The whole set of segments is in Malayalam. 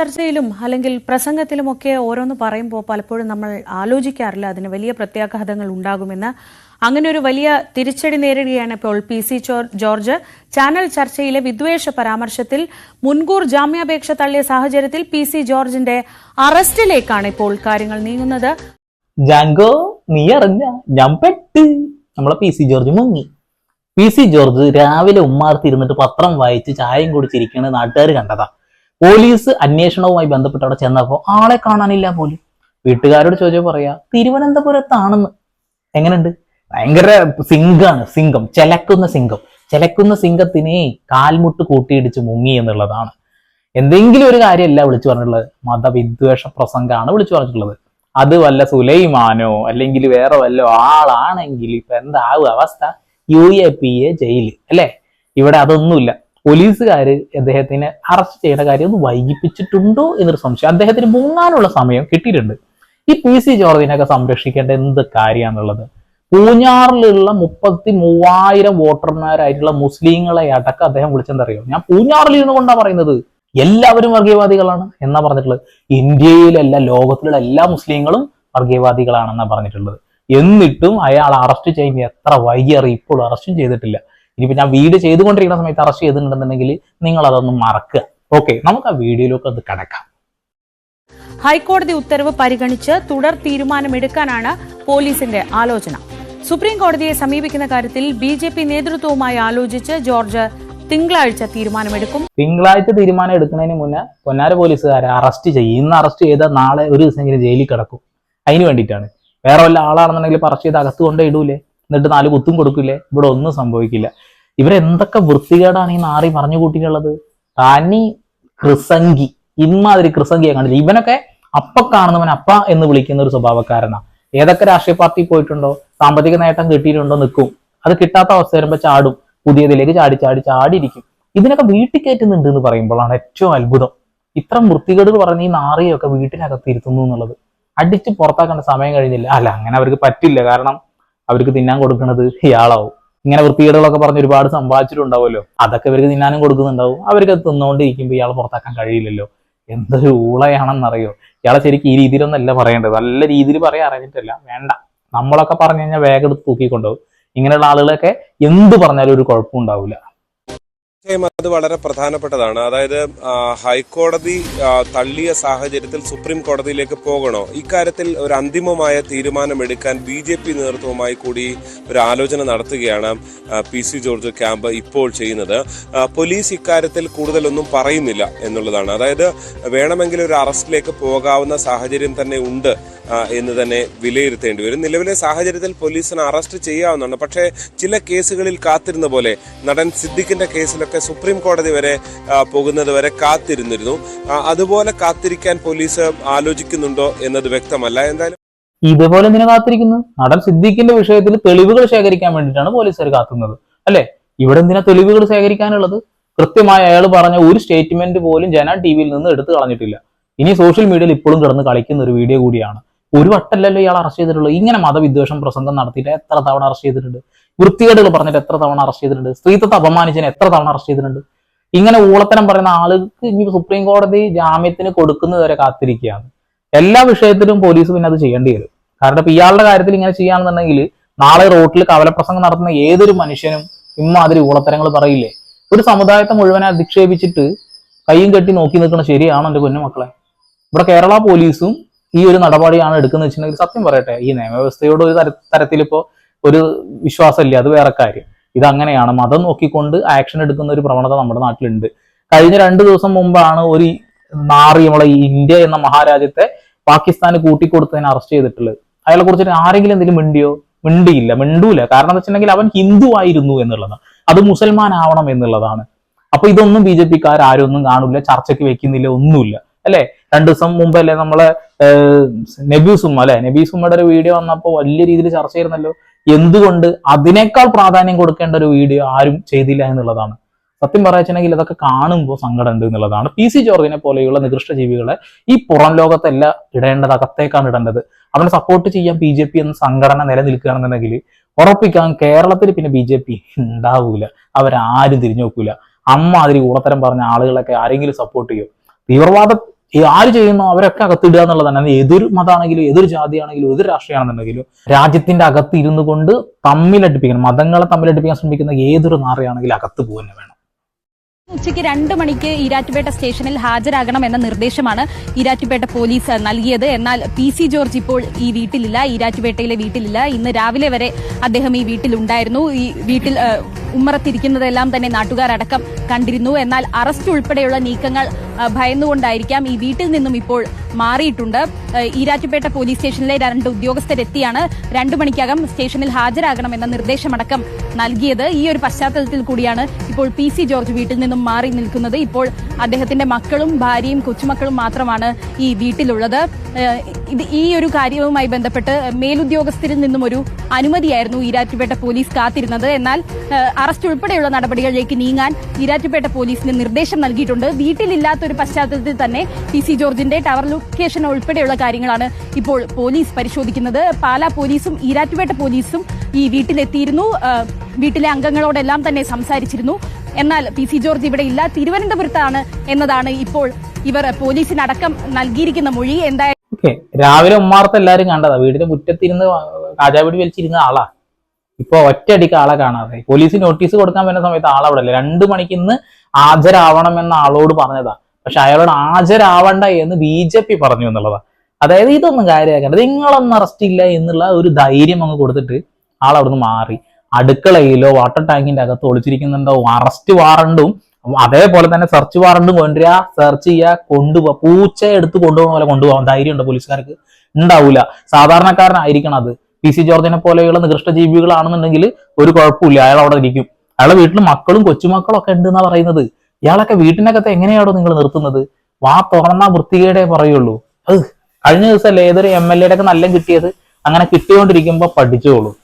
ചർച്ചയിലും അല്ലെങ്കിൽ പ്രസംഗത്തിലുമൊക്കെ ഓരോന്ന് പറയുമ്പോൾ പലപ്പോഴും നമ്മൾ ആലോചിക്കാറില്ല അതിന് വലിയ പ്രത്യാഘാതങ്ങൾ ഉണ്ടാകുമെന്ന്. അങ്ങനെ ഒരു വലിയ തിരിച്ചടി നേരിടുകയാണ് ഇപ്പോൾ പി സി ജോർജ്. ചാനൽ ചർച്ചയിലെ വിദ്വേഷ പരാമർശത്തിൽ മുൻകൂർ ജാമ്യാപേക്ഷ തള്ളിയ സാഹചര്യത്തിൽ പി സി ജോർജിന്റെ അറസ്റ്റിലേക്കാണ് ഇപ്പോൾ കാര്യങ്ങൾ നീങ്ങുന്നത്. ജാങ്കോ നീ അറിഞ്ഞ ഞാൻ പെട്ട്. നമ്മളെ പി സി ജോർജ് മുങ്ങി. പി സി ജോർജ് രാവിലെ ഉമ്മാർത്തി ഇരുന്നിട്ട് പത്രം വായിച്ച് ചായയും കുടിച്ചിരിക്കണ നാട്ടുകാർ കണ്ടതാ. പോലീസ് അന്വേഷണവുമായി ബന്ധപ്പെട്ട് അവിടെ ചെന്നപ്പോ ആളെ കാണാനില്ല പോലും. വീട്ടുകാരോട് ചോദിച്ചാൽ പറയാ തിരുവനന്തപുരത്താണെന്ന്. എങ്ങനെയുണ്ട്? ഭയങ്കര സിംഗാണ് സിംഗം ചെലക്കുന്ന സിംഗം ചെലക്കുന്ന സിംഗത്തിനെ കാൽമുട്ട് കൂട്ടിയിടിച്ച് മുങ്ങി എന്നുള്ളതാണ്. എന്തെങ്കിലും ഒരു കാര്യമല്ല വിളിച്ചു പറഞ്ഞിട്ടുള്ളത്. മതവിദ്വേഷ പ്രസംഗമാണ് വിളിച്ചു പറഞ്ഞിട്ടുള്ളത്. അത് വല്ല സുലൈമാനോ അല്ലെങ്കിൽ വേറെ വല്ല ആളാണെങ്കിൽ ഇപ്പൊ എന്താവും അവസ്ഥ? U A P A jail അല്ലെ? ഇവിടെ അതൊന്നുമില്ല. പോലീസുകാര് അദ്ദേഹത്തിനെ അറസ്റ്റ് ചെയ്യേണ്ട കാര്യം ഒന്ന് വൈകിപ്പിച്ചിട്ടുണ്ടോ എന്നൊരു സംശയം. അദ്ദേഹത്തിന് മുങ്ങാനുള്ള സമയം കിട്ടിയിട്ടുണ്ട്. ഈ പി സി ജോർജിനെയൊക്കെ സംരക്ഷിക്കേണ്ട എന്ത് കാര്യമാണുള്ളത്? പൂഞ്ഞാറിലുള്ള മുപ്പത്തി മൂവായിരം വോട്ടർമാരായിട്ടുള്ള മുസ്ലിങ്ങളെ അടക്കം അദ്ദേഹം വിളിച്ചെന്തറിയോ ഞാൻ പൂഞ്ഞാറിൽ ഇരുന്നു കൊണ്ടാണ് പറയുന്നത്. എല്ലാവരും വർഗീയവാദികളാണ് എന്നാ പറഞ്ഞിട്ടുള്ളത്. ഇന്ത്യയിലല്ല ലോകത്തിലുള്ള എല്ലാ മുസ്ലിങ്ങളും വർഗീയവാദികളാണെന്നാണ് പറഞ്ഞിട്ടുള്ളത്. എന്നിട്ടും അയാൾ അറസ്റ്റ് ചെയ്യുമ്പോൾ എത്ര വൈകിയറി ഇപ്പോഴും അറസ്റ്റും ചെയ്തിട്ടില്ല. ഇനിയിപ്പോ ഞാൻ വീട് ചെയ്തുകൊണ്ടിരിക്കുന്ന സമയത്ത് അറസ്റ്റ് ചെയ്തിട്ടുണ്ടെന്നുണ്ടെങ്കിൽ നിങ്ങൾ അതൊന്നും മറക്കുക. ഓക്കെ നമുക്ക് ആ വീഡിയോയിലേക്ക് അത് കിടക്കാം. ഹൈക്കോടതി ഉത്തരവ് പരിഗണിച്ച് തുടർ തീരുമാനമെടുക്കാനാണ് പോലീസിന്റെ ആലോചന. സുപ്രീം കോടതിയെ സമീപിക്കുന്ന കാര്യത്തിൽ ബി ജെ പി നേതൃത്വവുമായി ആലോചിച്ച് ജോർജ് തിങ്കളാഴ്ച തീരുമാനമെടുക്കും. തിങ്കളാഴ്ച തീരുമാനം എടുക്കുന്നതിന് മുന്നേ പൊന്നാര പോലീസുകാരെ അറസ്റ്റ് ചെയ്യും. ഇന്ന് അറസ്റ്റ് ചെയ്താൽ നാളെ ഒരു ദിവസമെങ്കിലും ജയിലിൽ കിടക്കും. അതിന് വേണ്ടിയിട്ടാണ്. വേറെ വല്ല ആളാണെന്നുണ്ടെങ്കിൽ അറസ്റ്റ് ചെയ്ത് അകത്ത് കൊണ്ടേ ഇടൂലേ. എന്നിട്ട് നാല് കുത്തും കൊടുക്കില്ലേ? ഇവിടെ ഒന്നും സംഭവിക്കില്ല. ഇവരെന്തൊക്കെ വൃത്തികേടാണ് ഈ നാറി പറഞ്ഞു കൂട്ടിയിട്ടുള്ളത്? തനി കൃസംഗി. ഇമാതിരി കൃസംഗിയെ കണ്ടില്ല? ഇവനൊക്കെ അപ്പ കാണുന്നവൻ അപ്പ എന്ന് വിളിക്കുന്ന ഒരു സ്വഭാവക്കാരനാ. ഏതൊക്കെ രാഷ്ട്രീയ പാർട്ടി പോയിട്ടുണ്ടോ? സാമ്പത്തിക നേട്ടം കിട്ടിയിട്ടുണ്ടോ നിൽക്കും. അത് കിട്ടാത്ത അവസ്ഥ വരുമ്പോൾ ചാടും. പുതിയതിലേക്ക് ചാടി ചാടി ചാടിയിരിക്കും. ഇതിനൊക്കെ വീട്ടിൽ കയറ്റുന്നുണ്ട് എന്ന് പറയുമ്പോഴാണ് ഏറ്റവും അത്ഭുതം. ഇത്തരം വൃത്തികേടുകൾ പറഞ്ഞ് ഈ നാറിയൊക്കെ വീട്ടിനകത്ത് ഇരുത്തുന്നു എന്നുള്ളത്. അടിച്ച് പുറത്താക്കേണ്ട സമയം കഴിഞ്ഞില്ല. അല്ല അങ്ങനെ അവർക്ക് പറ്റില്ല. കാരണം അവർക്ക് തിന്നാൻ കൊടുക്കുന്നത് ഇയാളാവും. ഇങ്ങനെ വൃത്തികേടുകളൊക്കെ പറഞ്ഞ് ഒരുപാട് സമ്പാദിച്ചിട്ടുണ്ടാവുമല്ലോ. അതൊക്കെ ഇവർക്ക് തിന്നാനും കൊടുക്കുന്നുണ്ടാവും. അവർക്ക് അത് തിന്നുകൊണ്ടിരിക്കുമ്പോൾ ഇയാളെ പുറത്താക്കാൻ കഴിയില്ലല്ലോ. എന്തൊരു ഊളയാണെന്നറിയോ? ഇയാളെ ശരിക്കും ഈ രീതിയിലൊന്നല്ല പറയേണ്ടത്. നല്ല രീതിയിൽ പറയാൻ അറിഞ്ഞിട്ടല്ല. വേണ്ട. നമ്മളൊക്കെ പറഞ്ഞു കഴിഞ്ഞാൽ വേഗം എടുത്ത് തൂക്കിക്കൊണ്ടുപോകും. ഇങ്ങനെയുള്ള ആളുകളൊക്കെ എന്ത് പറഞ്ഞാലും ഒരു കുഴപ്പം ഉണ്ടാവില്ല അത് വളരെ പ്രധാനപ്പെട്ടതാണ്. അതായത് ഹൈക്കോടതി തള്ളിയ സാഹചര്യത്തിൽ സുപ്രീം കോടതിയിലേക്ക് പോകണോ? ഇക്കാര്യത്തിൽ ഒരു അന്തിമമായ തീരുമാനമെടുക്കാൻ ബി ജെ പി നേതൃത്വവുമായി കൂടി ഒരു ആലോചന നടത്തുകയാണ് പി സി ജോർജ് ക്യാമ്പ് ഇപ്പോൾ ചെയ്യുന്നത്. പോലീസ് ഇക്കാര്യത്തിൽ കൂടുതലൊന്നും പറയുന്നില്ല എന്നുള്ളതാണ്. അതായത് വേണമെങ്കിൽ ഒരു അറസ്റ്റിലേക്ക് പോകാവുന്ന സാഹചര്യം തന്നെ ഉണ്ട് എന്ന് തന്നെ വിലയിരുത്തേണ്ടി വരും. നിലവിലെ സാഹചര്യത്തിൽ പോലീസിന് അറസ്റ്റ് ചെയ്യാവുന്നതാണ്. പക്ഷേ ചില കേസുകളിൽ കാത്തിരുന്ന പോലെ നടൻ സിദ്ദിഖിന്റെ കേസിലൊക്കെ സുപ്രീം കോടതി വരെ പോകുന്നത് വരെ കാത്തിരുന്നിരുന്നു. അതുപോലെ കാത്തിരിക്കാൻ പോലീസ് ആലോചിക്കുന്നുണ്ടോ എന്നത് വ്യക്തമല്ല. എന്തായാലും ഇതേപോലെ എന്തിനാ കാത്തിരിക്കുന്നു? നടൻ സിദ്ദീഖിന്റെ വിഷയത്തിൽ തെളിവുകൾ ശേഖരിക്കാൻ വേണ്ടിയിട്ടാണ് പോലീസുകാർ കാത്തുന്നത്. അല്ലെ? ഇവിടെ എന്തിനാ തെളിവുകൾ ശേഖരിക്കാനുള്ളത്? കൃത്യമായി അയാൾ പറഞ്ഞ ഒരു സ്റ്റേറ്റ്മെന്റ് പോലും ജന ടി വിയിൽ നിന്ന് എടുത്തു കളഞ്ഞിട്ടില്ല. ഇനി സോഷ്യൽ മീഡിയയിൽ ഇപ്പോഴും കിടന്ന് കളിക്കുന്ന ഒരു വീഡിയോ കൂടിയാണ്. ഒരു വട്ടല്ലല്ലോ ഇയാൾ അറസ്റ്റ് ചെയ്തിട്ടുള്ളത് ഇങ്ങനെ മതവിദ്വേഷം പ്രസംഗം നടത്തിയിട്ട് എത്ര തവണ അറസ്റ്റ് ചെയ്തിട്ടുണ്ട്? വൃത്തികേടുകൾ പറഞ്ഞിട്ട് എത്ര തവണ അറസ്റ്റ് ചെയ്തിട്ടുണ്ട്? സ്ത്രീത്വത്തെ അപമാനിച്ചതിന് എത്ര തവണ അറസ്റ്റ് ചെയ്തിട്ടുണ്ട്? ഇങ്ങനെ ഊളത്തരം പറയുന്ന ആൾക്ക് ഇനി സുപ്രീം കോടതി ജാമ്യത്തിന് കൊടുക്കുന്നത് വരെ കാത്തിരിക്കുകയാണ്. എല്ലാ വിഷയത്തിലും പോലീസ് പിന്നെ അത് ചെയ്യേണ്ടി വരും. കാരണം ഇപ്പൊ ഇയാളുടെ കാര്യത്തിൽ ഇങ്ങനെ ചെയ്യുകയാണെന്നുണ്ടെങ്കിൽ നാളെ റോട്ടിൽ കവലപ്രസംഗം നടത്തുന്ന ഏതൊരു മനുഷ്യനും ഇമ്മാതിരി ഊളത്തരങ്ങൾ പറയില്ലേ? ഒരു സമുദായത്തെ മുഴുവനെ അധിക്ഷേപിച്ചിട്ട് കൈയും കെട്ടി നോക്കി നിൽക്കണം ശരിയാണോ എന്റെ കുഞ്ഞുമക്കളെ ഇവിടെ കേരള പോലീസും ഈ ഒരു നടപടിയാണ് എടുക്കുന്നത് വെച്ചിട്ടുണ്ടെങ്കിൽ സത്യം പറയട്ടെ ഈ നിയമവ്യവസ്ഥയോട് ഒരു തര തരത്തിൽ ഇപ്പോ ഒരു വിശ്വാസമില്ല അത് വേറെ കാര്യം. ഇത് അങ്ങനെയാണ് മതം നോക്കിക്കൊണ്ട് ആക്ഷൻ എടുക്കുന്ന ഒരു പ്രവണത നമ്മുടെ നാട്ടിലുണ്ട്. കഴിഞ്ഞ രണ്ട് ദിവസം മുമ്പാണ് ഒരു നാറി നമ്മളെ ഇന്ത്യ എന്ന മഹാരാജ്യത്തെ പാകിസ്ഥാന് കൂട്ടിക്കൊടുത്തതിനെ അറസ്റ്റ് ചെയ്തിട്ടുള്ളത്. അയാളെ കുറിച്ചിട്ട് ആരെങ്കിലും എന്തെങ്കിലും മിണ്ടിയോ? മിണ്ടിയില്ല മിണ്ടൂല. കാരണം എന്താ വെച്ചിട്ടുണ്ടെങ്കിൽ അവൻ ഹിന്ദു ആയിരുന്നു എന്നുള്ളതാണ്. അത് മുസൽമാൻ ആവണം എന്നുള്ളതാണ്. അപ്പൊ ഇതൊന്നും ബി ജെ പിക്കാർ ആരും ഒന്നും കാണില്ല ചർച്ചയ്ക്ക് വെക്കുന്നില്ല ഒന്നുമില്ല. അല്ലെ? രണ്ടു ദിവസം മുമ്പല്ലേ നമ്മളെ നബീസുമ അല്ലെ? നബീസുമ്മയുടെ ഒരു വീഡിയോ വന്നപ്പോൾ വലിയ രീതിയിൽ ചർച്ച ചെയ്യുന്നല്ലോ എന്തുകൊണ്ട് അതിനേക്കാൾ പ്രാധാന്യം കൊടുക്കേണ്ട ഒരു വീഡിയോ ആരും ചെയ്തില്ല എന്നുള്ളതാണ്. സത്യം പറയാച്ചെങ്കിൽ ഇതൊക്കെ കാണുമ്പോൾ സങ്കടമുണ്ട് എന്നുള്ളതാണ്. പി സി ജോർജിനെ പോലെയുള്ള നികൃഷ്ട ജീവികളെ ഈ പുറം ലോകത്തല്ല ഇടേണ്ടത് അകത്തേക്കാണ് ഇടേണ്ടത്. അവനെ സപ്പോർട്ട് ചെയ്യാൻ ബി ജെ പി എന്ന സംഘടന നിലനിൽക്കുകയാണെന്നുണ്ടെങ്കിൽ ഉറപ്പിക്കാൻ കേരളത്തിൽ പിന്നെ ബി ജെ പി ഉണ്ടാവൂല. അവരാരും തിരിഞ്ഞു നോക്കൂല. അമ്മാതിരി കൂടത്തരം പറഞ്ഞ ആളുകളൊക്കെ ആരെങ്കിലും സപ്പോർട്ട് ചെയ്യും? തീവ്രവാദ ആര് ചെയ്യുന്നു അവരൊക്കെ അകത്തിടുക എന്നുള്ളതാണ് തന്നെ. ഏതൊരു മതമാണെങ്കിലും ഏതൊരു ജാതിയാണെങ്കിലും ഏതൊരു രാഷ്ട്രീയമാണെന്നുണ്ടെങ്കിലും രാജ്യത്തിന്റെ അകത്ത് ഇരുന്നു കൊണ്ട് തമ്മിലടിപ്പിക്കണം. മതങ്ങളെ തമ്മിലടിപ്പിക്കാൻ ശ്രമിക്കുന്ന ഏതൊരു നാറയാണെങ്കിലും അകത്ത് പോകുന്നത് വേണം. ഉച്ചയ്ക്ക് രണ്ട് മണിക്ക് ഈരാറ്റുപേട്ട സ്റ്റേഷനിൽ ഹാജരാകണം എന്ന നിർദ്ദേശമാണ് ഈരാറ്റുപേട്ട പോലീസ് നൽകിയത്. എന്നാൽ പി സി ജോർജ് ഇപ്പോൾ ഈ വീട്ടിലില്ല. ഈരാറ്റുപേട്ടയിലെ വീട്ടിലില്ല. ഇന്ന് രാവിലെ വരെ അദ്ദേഹം ഈ വീട്ടിലുണ്ടായിരുന്നു. ഈ വീട്ടിൽ ഉമ്മറത്തിരിക്കുന്നതെല്ലാം തന്നെ നാട്ടുകാരടക്കം കണ്ടിരുന്നു. എന്നാൽ അറസ്റ്റ് ഉൾപ്പെടെയുള്ള നീക്കങ്ങൾ ഭയന്നുകൊണ്ടായിരിക്കാം ഈ വീട്ടിൽ നിന്നും ഇപ്പോൾ മാറിയിട്ടുണ്ട്. ഈരാറ്റുപേട്ട പോലീസ് സ്റ്റേഷനിലെ രണ്ട് ഉദ്യോഗസ്ഥരെത്തിയാണ് രണ്ടു മണിക്കകം സ്റ്റേഷനിൽ ഹാജരാകണമെന്ന നിർദ്ദേശമടക്കം നൽകിയത്. ഈ ഒരു പശ്ചാത്തലത്തിൽ കൂടിയാണ് ഇപ്പോൾ പി സി ജോർജ് വീട്ടിൽ നിന്നും മാറി നിൽക്കുന്നത്. ഇപ്പോൾ അദ്ദേഹത്തിന്റെ മക്കളും ഭാര്യയും കൊച്ചുമക്കളും മാത്രമാണ് ഈ വീട്ടിലുള്ളത്. ഇത് ഈ ഒരു കാര്യവുമായി ബന്ധപ്പെട്ട് മേലുദ്യോഗസ്ഥരിൽ നിന്നും ഒരു അനുമതിയായിരുന്നു ഈരാറ്റുപേട്ട പോലീസ് കാത്തിരുന്നത്. എന്നാൽ അറസ്റ്റ് ഉൾപ്പെടെയുള്ള നടപടികളിലേക്ക് നീങ്ങാൻ ഈരാറ്റുപേട്ട പോലീസിന് നിർദ്ദേശം നൽകിയിട്ടുണ്ട്. വീട്ടിലില്ലാത്തൊരു പശ്ചാത്തലത്തിൽ തന്നെ പി സി ജോർജിന്റെ ടവർ ലൊക്കേഷൻ ഉൾപ്പെടെയുള്ള കാര്യങ്ങളാണ് ഇപ്പോൾ പോലീസ് പരിശോധിക്കുന്നത്. പാലാ പോലീസും ഈരാറ്റുപേട്ട പോലീസും ഈ വീട്ടിലെത്തിയിരുന്നു. വീട്ടിലെ അംഗങ്ങളോടെല്ലാം തന്നെ സംസാരിച്ചിരുന്നു. എന്നാൽ പി സി ജോർജ് ഇവിടെ ഇല്ല. തിരുവനന്തപുരത്താണ് എന്നതാണ് ഇപ്പോൾ ഇവർ പോലീസിനടക്കം നൽകിയിരിക്കുന്ന മൊഴി. എന്തായാലും രാവിലെ ഉമ്മാർത്ത് എല്ലാരും കണ്ടതാ. വീടിന്റെ മുറ്റത്തിരുന്ന് കാജാപിടി വലിച്ചിരുന്ന ആളാ. ഇപ്പൊ ഒറ്റയടിക്ക് ആളെ കാണാതെ. പോലീസ് നോട്ടീസ് കൊടുക്കാൻ വരുന്ന സമയത്ത് ആളവിടെ അല്ലേ രണ്ടു മണിക്ക് ഇന്ന് ഹാജരാവണം എന്ന ആളോട് പറഞ്ഞതാ. പക്ഷെ അയാളോട് ഹാജരാവണ്ട എന്ന് ബി ജെ പി പറഞ്ഞു എന്നുള്ളതാണ് അതായത് ഇതൊന്നും കാര്യമാക്കണ്ട. നിങ്ങളൊന്നും അറസ്റ്റ് ഇല്ല എന്നുള്ള ഒരു ധൈര്യം അങ്ങ് കൊടുത്തിട്ട് ആൾ അവിടുന്ന് മാറി. അടുക്കളയിലോ വാട്ടർ ടാങ്കിന്റെ അകത്ത് ഒളിച്ചിരിക്കുന്നുണ്ടോ? അറസ്റ്റ് വാറണ്ടും അതേപോലെ തന്നെ സെർച്ച് വാറണ്ടും കൊണ്ടുവരിക സെർച്ച് ചെയ്യുക കൊണ്ടുപോവാ. പൂച്ച എടുത്ത് കൊണ്ടുപോകുന്ന പോലെ കൊണ്ടുപോകാം ധൈര്യം ഉണ്ടോ പോലീസുകാർക്ക്? ഉണ്ടാവൂല. സാധാരണക്കാരനായിരിക്കണം അത്. പി സി ജോർജിനെ പോലെയുള്ള നികൃഷ്ട ജീവികളാണെന്നുണ്ടെങ്കിൽ ഒരു കുഴപ്പമില്ല. അയാൾ അവിടെ ഇരിക്കും. അയാളെ വീട്ടിൽ മക്കളും കൊച്ചുമക്കളും ഒക്കെ ഉണ്ട് എന്നാ പറയുന്നത്. ഇയാളൊക്കെ വീട്ടിനകത്ത് എങ്ങനെയാണോ നിങ്ങൾ നിർത്തുന്നത്? വാ തുറന്നാ വൃത്തികേടേ പറയുള്ളൂ. അത് കഴിഞ്ഞ ദിവസമല്ലേ ഏതൊരു എം എൽ എയുടെ ഒക്കെ നല്ല കിട്ടിയത്? അങ്ങനെ കിട്ടിയോണ്ടിരിക്കുമ്പോ പഠിച്ചോളൂ.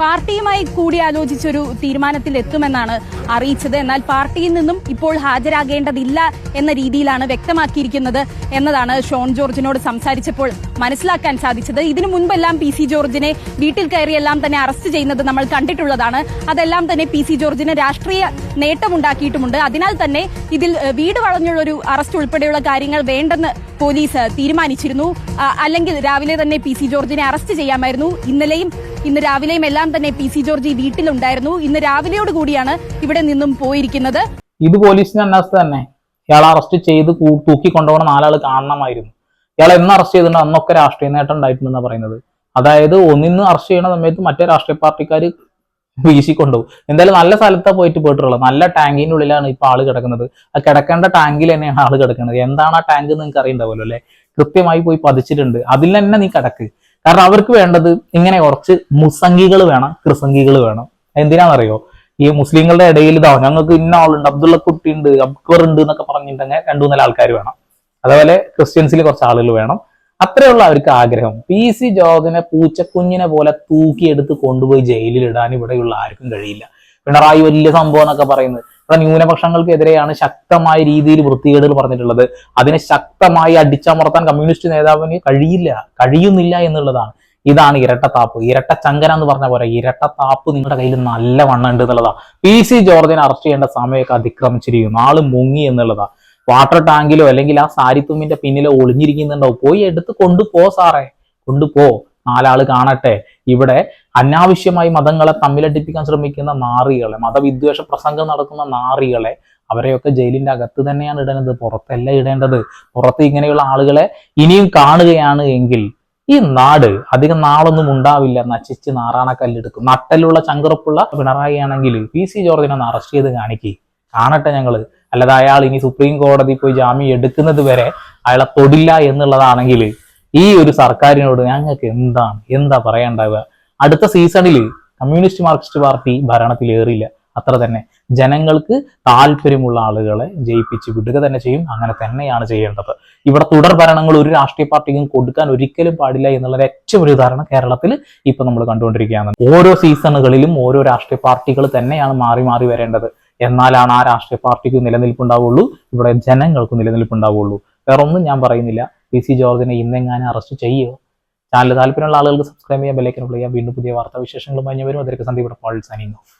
പാർട്ടിയുമായി കൂടിയാലോചിച്ചൊരു തീരുമാനത്തിൽ എത്തുമെന്നാണ് അറിയിച്ചത്. എന്നാൽ പാർട്ടിയിൽ നിന്നും ഇപ്പോൾ ഹാജരാകേണ്ടതില്ല എന്ന രീതിയിലാണ് വ്യക്തമാക്കിയിരിക്കുന്നത് എന്നതാണ് ഷോൺ ജോർജിനോട് സംസാരിച്ചപ്പോൾ മനസ്സിലാക്കാൻ സാധിച്ചത്. ഇതിനു മുൻപെല്ലാം പി സി ജോർജിനെ വീട്ടിൽ കയറിയെല്ലാം തന്നെ അറസ്റ്റ് ചെയ്യുന്നത് നമ്മൾ കണ്ടിട്ടുള്ളതാണ്. അതെല്ലാം തന്നെ പി സി ജോർജിന് രാഷ്ട്രീയ നേട്ടമുണ്ടാക്കിയിട്ടുമുണ്ട്. അതിനാൽ തന്നെ ഇതിൽ വീട് വളഞ്ഞുള്ളൊരു അറസ്റ്റ് ഉൾപ്പെടെയുള്ള കാര്യങ്ങൾ വേണ്ടെന്ന് പോലീസ് തീരുമാനിച്ചിരുന്നു. അല്ലെങ്കിൽ രാവിലെ തന്നെ പി സി ജോർജിനെ അറസ്റ്റ് ചെയ്യാമായിരുന്നു. ഇന്നലെയും ഇന്ന് രാവിലെയും എല്ലാം തന്നെ പി സി ജോർജ് വീട്ടിലുണ്ടായിരുന്നു. ഇന്ന് രാവിലെയോട് കൂടിയാണ് ഇവിടെ നിന്നും പോയിരിക്കുന്നത്. ഇത് പോലീസിന്റെ അന്വേഷണം തന്നെ. ഇയാളെ അറസ്റ്റ് ചെയ്ത് തൂക്കി കൊണ്ടുപോകണ നാലാൾ കാണണമായിരുന്നു ഇയാൾ എന്ന് അറസ്റ്റ് ചെയ്തിട്ടുണ്ട്. അന്നൊക്കെ രാഷ്ട്രീയ നേട്ടം ഉണ്ടായിട്ടുണ്ടെന്നാണ് പറയുന്നത്. അതായത് ഒന്നിന്ന് അറസ്റ്റ് ചെയ്യുന്ന സമയത്ത് മറ്റേ രാഷ്ട്രീയ പാർട്ടിക്കാർ വീശിക്കൊണ്ടുപോകും എന്തായാലും നല്ല സ്ഥലത്താണ് പോയിട്ട് പോയിട്ടുള്ളത്. നല്ല ടാങ്കിന്റെ ഉള്ളിലാണ് ഇപ്പൊ ആൾ കിടക്കുന്നത്. ആ കിടക്കേണ്ട ടാങ്കിൽ തന്നെയാണ് ആൾ കിടക്കുന്നത്. എന്താണ് ആ ടാങ്ക് നിങ്ങൾക്ക് അറിയണ്ടാവുമല്ലോ അല്ലെ? കൃത്യമായി പോയി പതിച്ചിട്ടുണ്ട്. അതിൽ തന്നെ നീ കിടക്ക്. കാരണം അവർക്ക് വേണ്ടത് ഇങ്ങനെ കുറച്ച് മുസംഗികൾ വേണം ക്രിസംഗികൾ വേണം. എന്തിനാണെന്നറിയോ ഈ മുസ്ലിങ്ങളുടെ ഇടയിൽ ഇതാ ഞങ്ങൾക്ക് ഇന്ന ആളുണ്ട് അബ്ദുള്ള കുട്ടി ഉണ്ട് അക്ബർ ഉണ്ട് എന്നൊക്കെ പറഞ്ഞിട്ടുണ്ടെങ്കിൽ രണ്ടു മൂന്നാൽ ആൾക്കാർ വേണം. അതേപോലെ ക്രിസ്ത്യൻസിൽ കുറച്ച് ആളുകൾ വേണം. അത്രയുള്ള അവർക്ക് ആഗ്രഹം. പി സി ജോർജിനെ പൂച്ചക്കുഞ്ഞിനെ പോലെ തൂക്കിയെടുത്ത് കൊണ്ടുപോയി ജയിലിൽ ഇടാൻ ഇവിടെയുള്ള ആർക്കും കഴിയില്ല. പിണറായി വലിയ സംഭവം എന്നൊക്കെ പറയുന്നത്. ഇവിടെ ന്യൂനപക്ഷങ്ങൾക്കെതിരെയാണ് ശക്തമായ രീതിയിൽ വൃത്തികേടുകൾ പറഞ്ഞിട്ടുള്ളത്. അതിനെ ശക്തമായി അടിച്ചമർത്താൻ കമ്മ്യൂണിസ്റ്റ് നേതാവിന് കഴിയില്ല കഴിയുന്നില്ല എന്നുള്ളതാണ്. ഇതാണ് ഇരട്ടത്താപ്പ്. ഇരട്ട ചങ്കര എന്ന് പറഞ്ഞ പോലെ ഇരട്ടത്താപ്പ് നിങ്ങളുടെ കയ്യിൽ നല്ല വണ്ണം ഉണ്ട് എന്നുള്ളതാ. പി സി ജോർജിനെ അറസ്റ്റ് ചെയ്യേണ്ട സമയമൊക്കെ അതിക്രമിച്ചിരിക്കുന്നു. ആൾ മുങ്ങി എന്നുള്ളതാ. വാട്ടർ ടാങ്കിലോ അല്ലെങ്കിൽ ആ സാരിത്തുമ്മിന്റെ പിന്നിലോ ഒളിഞ്ഞിരിക്കുന്നുണ്ടോ? പോയി എടുത്ത് കൊണ്ടുപോ സാറേ. കൊണ്ടുപോ. നാലാൾ കാണട്ടെ. ഇവിടെ അനാവശ്യമായി മതങ്ങളെ തമ്മിലടിപ്പിക്കാൻ ശ്രമിക്കുന്ന നാറികളെ മതവിദ്വേഷ പ്രസംഗം നടത്തുന്ന നാറികളെ അവരെയൊക്കെ ജയിലിന്റെ അകത്ത് തന്നെയാണ് ഇടേണ്ടത്. പുറത്തല്ല ഇടേണ്ടത്. പുറത്ത് ഇങ്ങനെയുള്ള ആളുകളെ ഇനിയും കാണുകയാണ് എങ്കിൽ ഈ നാട് അധികം നാളൊന്നും ഉണ്ടാവില്ല. നശിച്ച് നാറാണക്കല്ലെടുക്കും നട്ടലുള്ള ചങ്കുറപ്പുള്ള പിണറായി ആണെങ്കിൽ പി സി ജോർജിനെ ഒന്ന് അറസ്റ്റ് ചെയ്ത് കാണിക്കി. കാണട്ടെ ഞങ്ങൾ. അല്ലാതെ അയാൾ ഇനി സുപ്രീം കോടതി പോയി ജാമ്യം എടുക്കുന്നത് വരെ അയാളെ തൊടില്ല എന്നുള്ളതാണെങ്കിൽ ഈ ഒരു സർക്കാരിനോട് ഞങ്ങൾക്ക് എന്താണ് എന്താ പറയാണ്ടാവുക അടുത്ത സീസണിൽ കമ്മ്യൂണിസ്റ്റ് മാർക്സിസ്റ്റ് പാർട്ടി ഭരണത്തിലേറില്ല അത്ര തന്നെ. ജനങ്ങൾക്ക് താല്പര്യമുള്ള ആളുകളെ ജയിപ്പിച്ച് വിടുക തന്നെ ചെയ്യും. അങ്ങനെ തന്നെയാണ് ചെയ്യേണ്ടത്. ഇവിടെ തുടർ ഭരണങ്ങൾ ഒരു രാഷ്ട്രീയ പാർട്ടിക്കും കൊടുക്കാൻ ഒരിക്കലും പാടില്ല എന്നുള്ള ഏറ്റവും ഒരു ഉദാഹരണം കേരളത്തിൽ ഇപ്പൊ നമ്മൾ കണ്ടുകൊണ്ടിരിക്കുകയാണ്. ഓരോ സീസണുകളിലും ഓരോ രാഷ്ട്രീയ പാർട്ടികൾ തന്നെയാണ് മാറി മാറി വരേണ്ടത്. എന്നാലാണ് ആ രാഷ്ട്രീയ പാർട്ടിക്ക് നിലനിൽപ്പുണ്ടാവുള്ളൂ ഇവിടെ ജനങ്ങൾക്ക് നിലനിൽപ്പുണ്ടാവുള്ളൂ. വേറൊന്നും ഞാൻ പറയുന്നില്ല. പി സി ജോർജിനെ ഇന്നെങ്ങാനും അറസ്റ്റ് ചെയ്യുമോ ചാനൽ താല്പര്യമുള്ള ആളുകൾക്ക് സബ്സ്ക്രൈബ് ചെയ്യാൻ ബെല്ലൈക്കൻ ചെയ്യാം വീണ്ടും പുതിയ വാർത്താ വിശേഷങ്ങളുമായി ഞാൻ വരും അതിലേക്ക് സന്ദീപ് പോൾ സൈനിങ് ഓഫ്